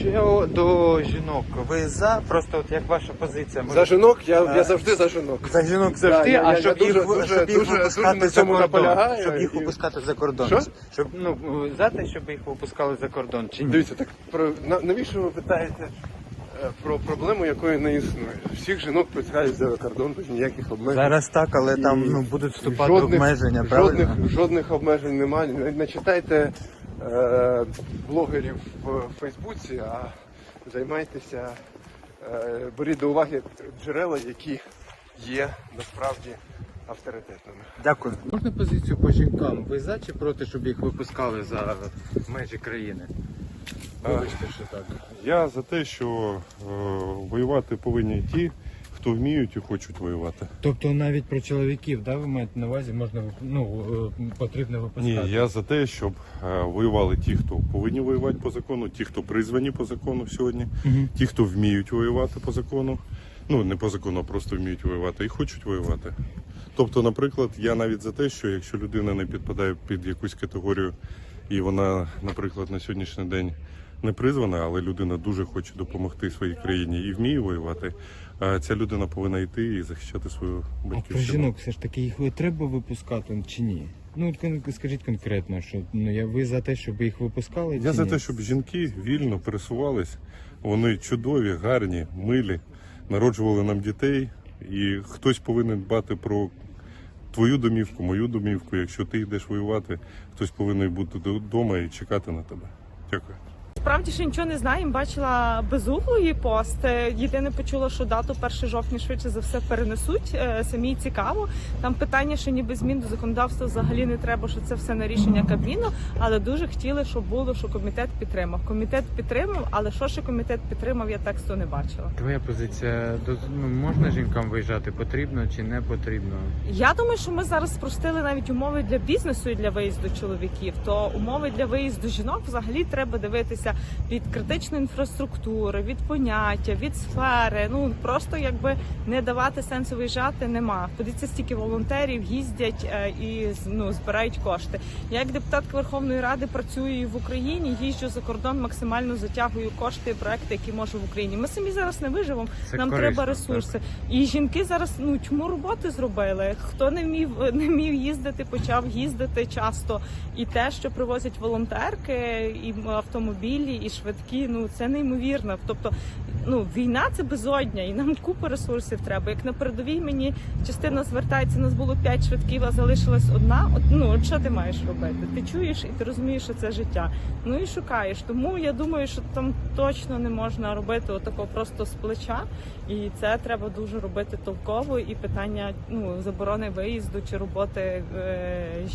Що до жінок, ви за? Просто от як ваша позиція? За жінок я, я завжди за жінок. За жінок завжди, Да, я- а я- щоб я їх, дуже- дуже- щоб їх дуже- випускати дуже на за цьому кордон. наполягаю, Щоб їх і- випускати за кордон. Що? Щоб, ну, за те, щоб їх випускали за кордон, чи ні? Дивіться, так про на- навіщо ви питаєте е, про проблему, якої не існує? Всіх жінок пускають за кордон без ніяких обмежень. Зараз так, але там ну, будуть вступати обмеження, правильно? жодних, жодних обмежень немає. Не, не читайте блогерів в Фейсбуці, а займайтеся, е, беріть до уваги джерела, які є насправді авторитетними. Дякую. Можна позицію по жінкам? Ви за чи проти, щоб їх випускали за межі країни? Вибачте, що так. Я за те, що е, воювати повинні ті, хто вміють і хочуть воювати. Тобто навіть про чоловіків, да, ви маєте на увазі, можна ну, е, потрібно випускати? Ні, я за те, щоб е, воювали ті, хто повинні воювати по закону, ті, хто призвані по закону сьогодні, Мгм. ті, хто вміють воювати по закону. Ну не по закону, а просто вміють воювати і хочуть воювати. Тобто, наприклад, я навіть за те, що якщо людина не підпадає під якусь категорію, і вона, наприклад, на сьогоднішній день не призвана, але людина дуже хоче допомогти своїй країні і вміє воювати, ця людина повинна йти і захищати свою А про жінок все ж таки їх треба випускати чи ні? Ну скажіть конкретно, що ну я ви за те, щоб їх випускали? Я за ні? те, щоб жінки вільно пересувались. Вони чудові, гарні, милі, народжували нам дітей, і хтось повинен дбати про твою домівку, мою домівку. Якщо ти йдеш воювати, хтось повинен бути вдома і чекати на тебе. Дякую. Справді ще нічого не знаємо. Бачила безуглу її пост. Е, Єдине почула, що дату 1 жовтня швидше за все перенесуть. Е, Самі цікаво. Там питання, що ніби змін до законодавства взагалі не треба, що це все на рішення Кабміну. Але дуже хотіли, щоб було, що комітет підтримав. Комітет підтримав, але що ще комітет підтримав, я тексту не бачила. Твоя позиція ну, можна жінкам виїжджати? Потрібно чи не потрібно? Я думаю, що ми зараз спростили навіть умови для бізнесу і для виїзду чоловіків. То умови для виїзду жінок взагалі треба дивитися від критичної інфраструктури, від поняття, від сфери. Ну просто якби не давати сенсу виїжджати нема. Подивіться, стільки волонтерів їздять е, і ну збирають кошти. Я як депутатка Верховної Ради працюю в Україні, їжджу за кордон, максимально затягую кошти і проекти, які можу в Україні. Ми самі зараз не виживемо. Це Нам корисно, треба ресурси. І жінки зараз ну чому роботи зробили? Хто не вмів не вмів їздити, почав їздити часто. І те, що привозять волонтерки, і автомобілі, і швидкі, ну це неймовірно. Тобто, ну війна це безодня, і нам купа ресурсів треба. Як на передовій мені частина звертається, нас було п'ять швидків, а залишилась одна. От ну от що ти маєш робити? Ти чуєш і ти розумієш, що це життя. Ну і шукаєш. Тому я думаю, що там точно не можна робити отако просто з плеча. І це треба дуже робити толково. І питання ну заборони виїзду чи роботи е,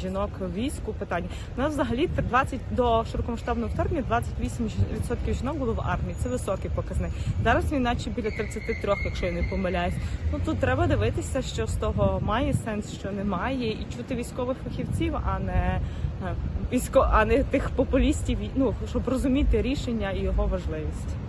жінок війську. Питання у нас взагалі 20 до широкомасштабного вторгнення 28% жінок було в армії. Це високий показник. Зараз він наче біля 33, якщо я не помиляюсь. Ну тут треба дивитися, що з того має сенс, що немає, і чути військових фахівців, а не е, військо, а не тих популістів. Ну щоб розуміти рішення і його важливість.